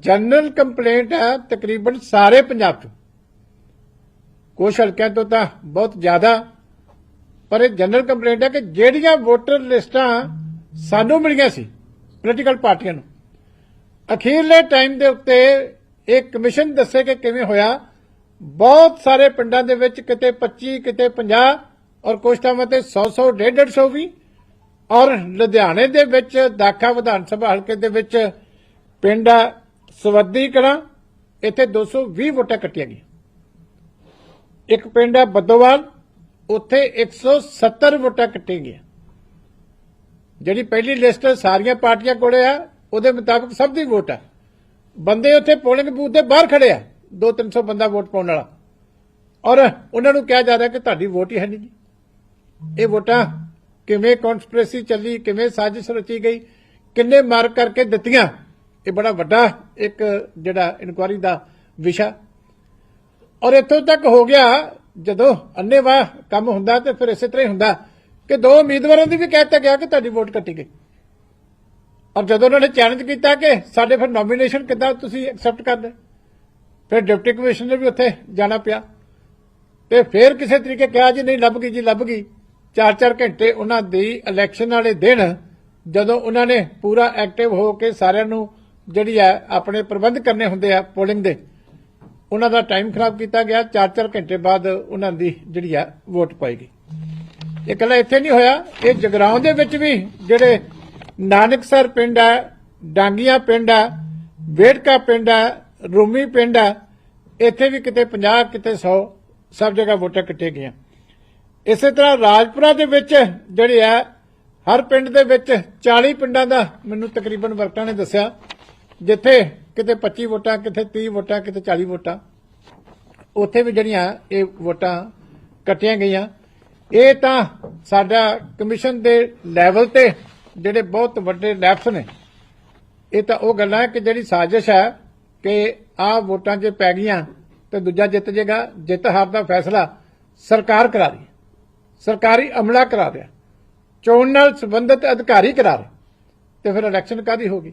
General complaint ਹੈ ਤਕਰੀਬਨ ਸਾਰੇ ਪੰਜਾਬ 'ਚ। ਕੁਛ ਹਲਕਿਆਂ ਤੋਂ ਤਾਂ ਬਹੁਤ ਜ਼ਿਆਦਾ, ਪਰ ਇਹ ਜਨਰਲ ਕੰਪਲੇਂਟ ਹੈ ਕਿ ਜਿਹੜੀਆਂ ਵੋਟਰ ਲਿਸਟਾਂ ਸਾਨੂੰ ਮਿਲੀਆਂ ਸੀ ਪੋਲੀਟੀਕਲ ਪਾਰਟੀਆਂ ਨੂੰ, ਅਖੀਰਲੇ ਟਾਈਮ ਦੇ ਉੱਤੇ ਇਹ ਕਮਿਸ਼ਨ ਦੱਸੇ ਕਿ ਕਿਵੇਂ ਹੋਇਆ। ਬਹੁਤ ਸਾਰੇ ਪਿੰਡਾਂ ਦੇ ਵਿੱਚ ਕਿਤੇ 25 ਕਿਤੇ 50 ਔਰ ਕੁਝ ਥਾਵਾਂ ਤੇ 100 100 150 ਵੀ। ਔਰ ਲੁਧਿਆਣੇ ਦੇ ਵਿੱਚ, ਦਾਖਾ ਵਿਧਾਨ ਸਭਾ ਹਲਕੇ ਦੇ ਵਿੱਚ ਪਿੰਡ ਸਵੱਦੀ ਕਲਾਂ ਇੱਥੇ 220 ਵੋਟਾਂ ਕੱਟੀਆਂ ਗਈਆਂ। ਇੱਕ ਪਿੰਡ ਹੈ ਬੱਦੋਵਾਲ, ਉੱਥੇ 170 ਵੋਟਾਂ ਕੱਟੀਆਂ ਗਈਆਂ। ਜਿਹੜੀ ਪਹਿਲੀ ਲਿਸਟ ਸਾਰੀਆਂ ਪਾਰਟੀਆਂ ਕੋਲੇ ਆ, ਉਹਦੇ ਮੁਤਾਬਕ ਸਭ ਦੀ ਵੋਟ ਆ। ਬੰਦੇ ਉੱਥੇ ਪੋਲਿੰਗ ਬੂਥ ਦੇ ਬਾਹਰ ਖੜੇ ਆ 2-300 ਬੰਦਾ ਵੋਟ ਪਾਉਣ ਵਾਲਾ। ਔਰ ਉਹਨਾਂ ਨੂੰ ਕਿਹਾ ਜਾ ਰਿਹਾ ਕਿ ਤੁਹਾਡੀ ਵੋਟ ਹੀ ਹੈ ਨਹੀਂ ਜੀ। ਇਹ ਵੋਟਾਂ ਕਿਵੇਂ ਕਨਸਪੀਰੇਸੀ ਚੱਲੀ, ਕਿਵੇਂ ਸਾਜ਼ਿਸ਼ ਰਚੀ ਗਈ, ਕਿੰਨੇ ਮਾਰ ਕਰਕੇ ਦਿੱਤੀਆਂ ਇਹ ਬੜਾ ਵੱਡਾ ਇੱਕ ਜਿਹੜਾ ਇਨਕੁਆਰੀ ਦਾ ਵਿਸ਼ਾ। ਔਰ ਇੱਥੋਂ ਤੱਕ ਹੋ ਗਿਆ, ਜਦੋਂ ਅੰਨੇਵਾਹ ਕੰਮ ਹੁੰਦਾ ਤੇ ਫਿਰ ਇਸੇ ਤਰ੍ਹਾਂ ਹੀ ਹੁੰਦਾ ਕਿ ਦੋ ਉਮੀਦਵਾਰਾਂ ਦੀ ਵੀ ਕਹਿ ਦਿੱਤਾ ਗਿਆ ਕਿ ਤੁਹਾਡੀ ਵੋਟ ਕੱਟੀ ਗਈ। ਔਰ ਜਦੋਂ ਉਹਨਾਂ ਨੇ ਚੈਲੰਜ ਕੀਤਾ ਕਿ ਸਾਡੇ ਫਿਰ ਨੋਮੀਨੇਸ਼ਨ ਕਿੱਦਾਂ ਤੁਸੀਂ ਐਕਸੈਪਟ ਕਰਦੇ, ਫਿਰ ਡਿਪਟੀ ਕਮਿਸ਼ਨਰ ਵੀ ਉੱਥੇ ਜਾਣਾ ਪਿਆ। ਤੇ ਫਿਰ ਕਿਸੇ ਤਰੀਕੇ ਕਿਹਾ ਜੀ, ਨਹੀਂ, ਲੱਭ ਗਈ ਜੀ, ਲੱਭ ਗਈ। 4-4 ਘੰਟੇ ਉਹਨਾਂ ਦੀ ਇਲੈਕਸ਼ਨ ਵਾਲੇ ਦਿਨ ਜਦੋਂ ਉਹਨਾਂ ਨੇ ਪੂਰਾ ਐਕਟਿਵ ਹੋ ਕੇ ਸਾਰਿਆਂ ਨੂੰ ਜਿਹੜੀ ਹੈ ਆਪਣੇ ਪ੍ਰਬੰਧ ਕਰਨੇ ਹੁੰਦੇ ਆ ਪੋਲਿੰਗ ਦੇ, ਉਹਨਾਂ ਦਾ ਟਾਈਮ ਖਰਾਬ ਕੀਤਾ ਗਿਆ 4-4 ਘੰਟੇ ਬਾਅਦ ਉਹਨਾਂ ਦੀ ਜਿਹੜੀ ਆ ਵੋਟ ਪਾਈ ਗਈ। ਇਹ ਇਕੱਲਾ ਇੱਥੇ ਨਹੀਂ ਹੋਇਆ, ਇਹ ਜਗਰਾਉਂ ਦੇ ਵਿੱਚ ਵੀ ਜਿਹੜੇ ਨਾਨਕਸਰ ਪਿੰਡ ਹੈ ਡਾਂਗੀਆਂ ਪਿੰਡ ਹੈ ਵੇੜਕਾ ਪਿੰਡ ਹੈ ਰੂਮੀ ਪਿੰਡ ਹੈ ਇੱਥੇ ਵੀ ਕਿਤੇ 50 ਕਿਤੇ 100 ਸਭ ਜਗ੍ਹਾ ਵੋਟਾਂ ਕੱਟੇ ਗਈਆਂ। ਇਸੇ ਤਰ੍ਹਾਂ ਰਾਜਪੁਰਾ ਦੇ ਵਿੱਚ ਜਿਹੜੇ ਆ, ਹਰ ਪਿੰਡ ਦੇ ਵਿੱਚ 40 ਪਿੰਡਾਂ ਦਾ ਮੈਨੂੰ ਤਕਰੀਬਨ ਵਰਕਰਾਂ ਨੇ ਦੱਸਿਆ ਜਿੱਥੇ ਕਿਤੇ 25 ਵੋਟਾਂ, ਕਿਤੇ 30 ਵੋਟਾਂ, ਕਿਤੇ 40 ਵੋਟਾਂ, ਉੱਥੇ ਵੀ ਜਿਹੜੀਆਂ ਇਹ ਵੋਟਾਂ ਕੱਟੀਆਂ ਗਈਆਂ। ਇਹ ਤਾਂ ਸਾਡਾ ਕਮਿਸ਼ਨ ਦੇ ਲੈਵਲ ਤੇ ਜਿਹੜੇ ਬਹੁਤ ਵੱਡੇ ਲੈਪਸ ਨੇ। ਇਹ ਤਾਂ ਉਹ ਗੱਲਾਂ ਕਿ ਜਿਹੜੀ ਸਾਜ਼ਿਸ਼ ਹੈ ਕਿ ਆਹ ਵੋਟਾਂ 'ਚ ਪੈ ਗਈਆਂ ਤੇ ਦੂਜਾ ਜਿੱਤ ਜਾਏਗਾ ਜਿੱਤ ਹਾਰ ਦਾ ਫੈਸਲਾ ਸਰਕਾਰ ਕਰਾ ਰਹੀ ਸਰਕਾਰੀ ਅਮਲਾ ਕਰਾ ਰਿਹਾ। ਚੋਣ ਨਾਲ ਸੰਬੰਧਿਤ ਅਧਿਕਾਰੀ ਕਰਾ ਰਹੇ। ਤੇ ਫਿਰ ਇਲੈਕਸ਼ਨ ਕਾਦੀ ਹੋਗੀ